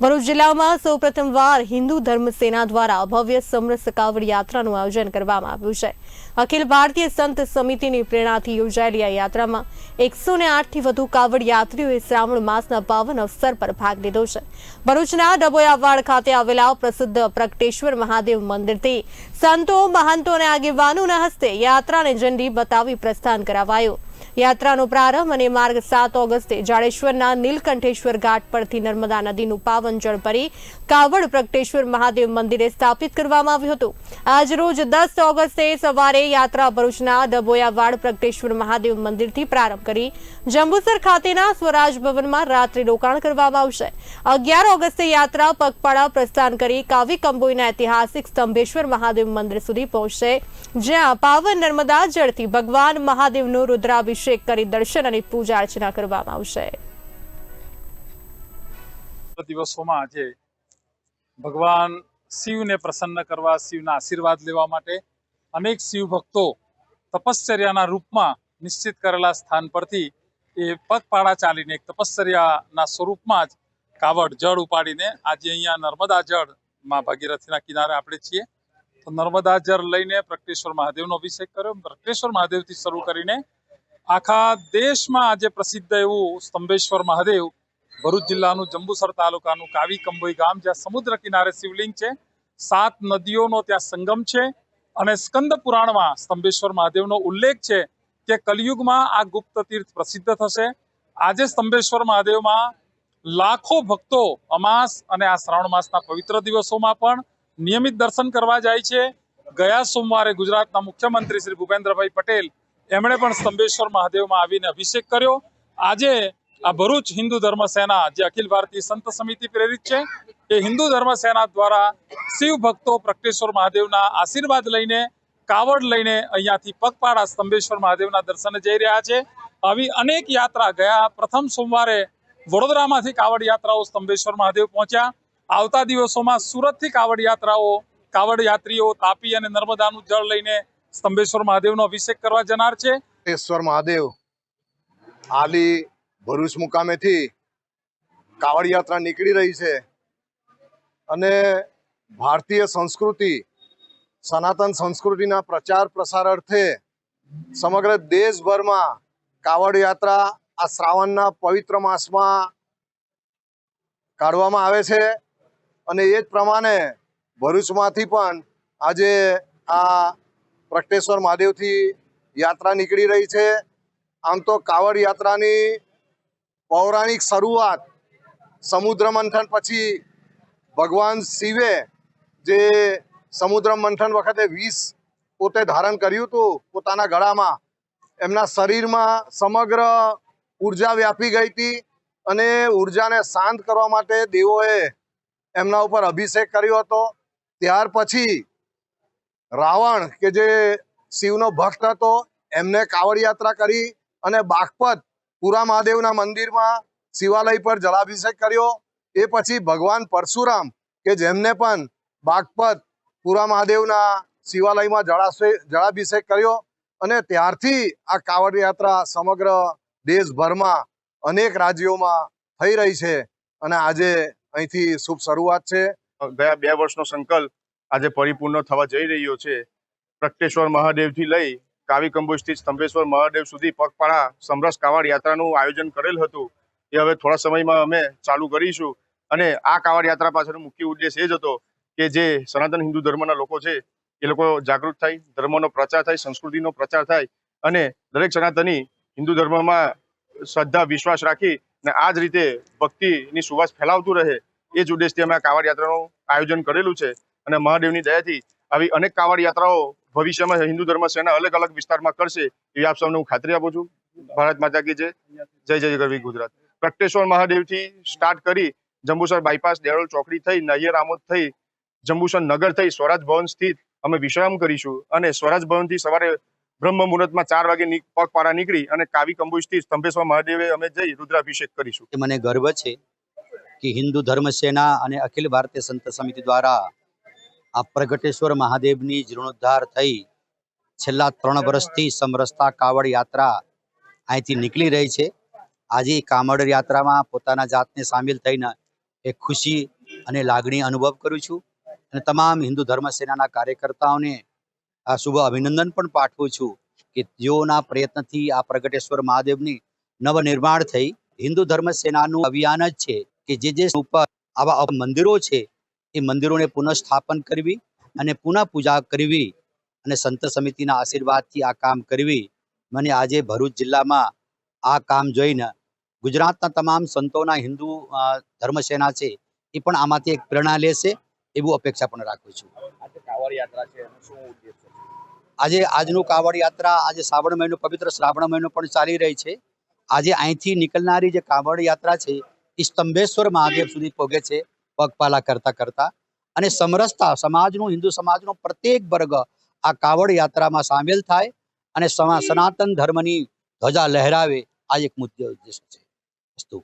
ભરૂચ જિલ્લામાં સૌ પ્રથમવાર હિન્દુ ધર્મ સેના દ્વારા ભવ્ય સમરસ કાવડ યાત્રાનું આયોજન કરવામાં આવ્યું છે. અખિલ ભારતીય સંત સમિતિની પ્રેરણાથી યોજાયેલી આ યાત્રામાં એકસો ને આઠથી વધુ કાવડ યાત્રીઓએ શ્રાવણ માસના પાવન અવસર પર ભાગ લીધો છે. ભરૂચના ડબોયાવાડ ખાતે આવેલા પ્રસિદ્ધ પ્રગટેશ્વર મહાદેવ મંદિરથી સંતો, મહંતો અને આગેવાનોના હસ્તે યાત્રાને ઝંડી બતાવી પ્રસ્થાન કરાવાયું. યાત્રાનો પ્રારંભ અને માર્ગ સાત ઓગસ્ટે જાડેશ્વરના નીલકંઠેશ્વર ઘાટ પરથી નર્મદા નદીનું પાવન જળ ભરી કાવડ પ્રગટેશ્વર મહાદેવ મંદિરે સ્થાપિત કરવામાં આવ્યું હતું. આજરોજ દસ ઓગસ્ટે સવારે યાત્રા ભરૂચના ડબોયાવાડ પ્રગટેશ્વર મહાદેવ મંદિરથી પ્રારંભ કરી જંબુસર ખાતેના સ્વરાજ ભવનમાં રાત્રિ રોકાણ કરવામાં આવશે. અગિયાર ઓગસ્ટે યાત્રા પગપાળા પ્રસ્થાન કરી કાવી કંબોઈના ઐતિહાસિક સ્તંભેશ્વર મહાદેવ મંદિર સુધી પહોંચશે. જ્યાં પાવન નર્મદા જળથી ભગવાન મહાદેવનું રુદ્રાભિષેક કરી, દર્શન અને પૂજા અર્ચના કરવામાં આવશે. દિવસોમાં આજે ભગવાન શિવને પ્રસન્ન કરવા, શિવના આશીર્વાદ લેવા માટે અનેક શિવ ભક્તો તપશ્ચર્યાના રૂપમાં નિશ્ચિત કરેલા સ્થાન પરથી એ પગપાળા ચાલીને એક તપશ્ચર્યાના સ્વરૂપમાં જ કાવડ જળ ઉપાડીને આજે અહીંયા નર્મદા જળમાં ભાગીરથીના કિનારે આપણે છીએ. તો નર્મદા જળ લઈને પ્રકટેશ્વર મહાદેવનો અભિષેક કર્યો. પ્રકટેશ્વર મહાદેવથી શરૂ કરીને આખા દેશમાં આજે પ્રસિદ્ધ એવું સ્તંભેશ્વર મહાદેવ ભરૂચ જિલ્લાનું જંબુસર તાલુકાનું કાવી કંબોઈ ગામ, જ્યાં સમુદ્ર કિનારે શિવલિંગ છે. સાત નદીઓનો ત્યાં સંગમ છે અને સ્કંદ પુરાણમાં સ્તંભેશ્વર મહાદેવનો ઉલ્લેખ છે કે કલયુગમાં આ ગુપ્ત તીર્થ પ્રસિદ્ધ થશે. આજે સ્તંભેશ્વર મહાદેવમાં લાખો ભક્તો અમાસ અને આ શ્રાવણ માસના પવિત્ર દિવસોમાં પણ નિયમિત દર્શન કરવા જાય છે. ગયા સોમવારે ગુજરાતના મુખ્યમંત્રી શ્રી ભૂપેન્દ્રભાઈ પટેલ એમણે પણ સ્તંભેશ્વર મહાદેવમાં આવીને અભિષેક કર્યો. આજે આ ભરૂચ હિન્દુ ધર્મ સેના જે અખિલ ભારતીય સંત સમિતિ પ્રેરિત છે, એ હિન્દુ ધર્મ સેના દ્વારા શિવ ભક્તો પ્રકટેશ્વર મહાદેવના આશીર્વાદ લઈને, કાવડ લઈને અહીંયાથી પગપાળા સ્તંભેશ્વર મહાદેવના દર્શને જઈ રહ્યા છે. આવી અનેક યાત્રા ગયા. પ્રથમ સોમવારે વડોદરામાંથી કાવડ યાત્રાઓ સ્તંભેશ્વર મહાદેવ પહોંચ્યા. આવતા દિવસોમાં સુરતથી કાવડ યાત્રાઓ, કાવડ યાત્રીઓ તાપી અને નર્મદાનું જળ લઈને સ્તંભેશ્વર મહાદેવનો અભિષેક કરવા જનાર છે. મહાદેવ આલી ભરૂચ મુકામેથી કાવડ યાત્રા નીકળી રહી છે અને ભારતીય સંસ્કૃતિ, સનાતન સંસ્કૃતિના પ્રચાર પ્રસાર અર્થે સમગ્ર દેશભરમાં કાવડ યાત્રા આ શ્રાવણના પવિત્ર માસમાં કાઢવામાં આવે છે અને એ જ પ્રમાણે ભરૂચમાંથી પણ આજે આ પ્રગટેશ્વર મહાદેવથી યાત્રા નીકળી રહી છે. આમ તો કાવડ યાત્રાની પૌરાણિક શરૂઆત સમુદ્ર મંથન પછી ભગવાન શિવે જે સમુદ્ર મંથન વખતે વીસ પોતે ધારણ કર્યું હતું પોતાના ગળામાં, એમના શરીરમાં સમગ્ર ઊર્જા વ્યાપી ગઈ હતી અને ઉર્જાને શાંત કરવા માટે દેવોએ એમના ઉપર અભિષેક કર્યો હતો. ત્યાર પછી રાવણ, કે જે શિવનો ભક્ત હતો, એમને કાવડ યાત્રા કરી અને બાગપત પુરા મહાદેવના મંદિરમાં શિવાલય પર જલાભિષેક કર્યો. એ પછી ભગવાન પરશુરામ, કે જેમને પણ બાગપત પુરા મહાદેવના શિવાલયમાં જળાશય, જળાભિષેક કર્યો અને ત્યારથી આ કાવડ યાત્રા સમગ્ર દેશભરમાં અનેક રાજ્યોમાં થઈ રહી છે. અને આજે અહીંથી શુભ શરૂઆત છે. ગયા બે વર્ષનો સંકલ્પ આજે પરિપૂર્ણ થવા જઈ રહ્યો છે. પ્રકટેશ્વર મહાદેવથી લઈ કાવી કંબોજથી સ્તંભેશ્વર મહાદેવ સુધી પગપાળા, સમરસ કાવડ યાત્રાનું આયોજન કરેલ હતું. એ હવે થોડા સમયમાં અમે ચાલુ કરીશું. અને આ કાવડ યાત્રા પાછળનો મુખ્ય ઉદ્દેશ એ જ હતો કે જે સનાતન હિન્દુ ધર્મના લોકો છે, એ લોકો જાગૃત થાય, ધર્મનો પ્રચાર થાય, સંસ્કૃતિનો પ્રચાર થાય અને દરેક સનાતની હિન્દુ ધર્મમાં શ્રદ્ધા, વિશ્વાસ રાખી અને આ જ રીતે ભક્તિની સુવાસ ફેલાવતું રહે એ જ ઉદ્દેશથી અમે આ કાવડ યાત્રાનું આયોજન કરેલું છે. અને મહાદેવની દયાથી આવી અનેક કાવડ યાત્રાઓ ભવિષ્યમાં હિન્દુ ધર્મ સેના અલગ અલગ વિસ્તારમાં કરશે એવી આપ સૌને હું ખાતરી આપું છું. ભારત માતા કી જય. જય જય ગુજરાત. પ્રગટેશ્વર મહાદેવથી સ્ટાર્ટ કરી જંબુસર બાયપાસ દેરોલ ચોકડી થઈ, નૈયર આમોદ થઈ, જંબુસર નગર થઈ, સ્વરાજ ભવન સ્થિત અમે વિશ્રામ કરીશું. અને સ્વરાજ ભવનથી સવારે બ્રહ્મ મુહૂર્તમાં ચાર વાગે પગપાળા નીકળી અને કાવી કંબુજથી સ્તંભેશ્વર મહાદેવે અમે જઈ રુદ્રાભિષેક કરીશું. મને ગર્વ છે કે હિન્દુ ધર્મ સેના અને અખિલ ભારતીય સંત સમિતિ દ્વારા આ પ્રગટેશ્વર મહાદેવની જીર્ણોદ્ધાર થઈ છેલ્લા ત્રણ વર્ષથી સમરસતા કાવડ યાત્રા અહીંથી નીકળી રહી છે. આજે કામડ યાત્રામાં પોતાના જાતને સામેલ થઈને એક ખુશી અને લાગણી અનુભવ કરું છું અને તમામ હિન્દુ ધર્મ સેનાના કાર્યકર્તાઓને આ શુભ અભિનંદન પણ પાઠવું છું કે જેઓના પ્રયત્નથી આ પ્રગટેશ્વર મહાદેવની નવનિર્માણ થઈ. હિન્દુ ધર્મ સેનાનું અભિયાન જ છે કે જે જે ઉપર આવા મંદિરો છે એ મંદિરોને પુનઃસ્થાપન કરવી અને પુનઃ પૂજા કરવી અને સંત સમિતિના આશીર્વાદથી આ કામ કરવી. મને આજે ભરૂચ જિલ્લામાં આ કામ જોઈને ગુજરાતના તમામ સંતોના હિન્દુ ધર્મસેના છે એ પણ આમાંથી એક પ્રેરણા લેશે એવું અપેક્ષા પણ રાખું છું. આજે આજનું કાવડ યાત્રા આજે શ્રાવણ મહિનો પવિત્ર શ્રાવણ મહિનો પણ ચાલી રહી છે. આજે અહીંથી નીકળનારી જે કાવડ યાત્રા છે એ સ્તંભેશ્વર મહાદેવ સુધી પહોંચે છે. પગપાલા કરતા કરતા. અને સમરસતા સમાજનું, હિન્દુ સમાજનો પ્રત્યેક વર્ગ આ કાવડ યાત્રામાં સામેલ થાય અને સનાતન ધર્મની ધ્વજા લહેરાવે આ એક મુખ્ય ઉદ્દેશ છે. અસ્તુ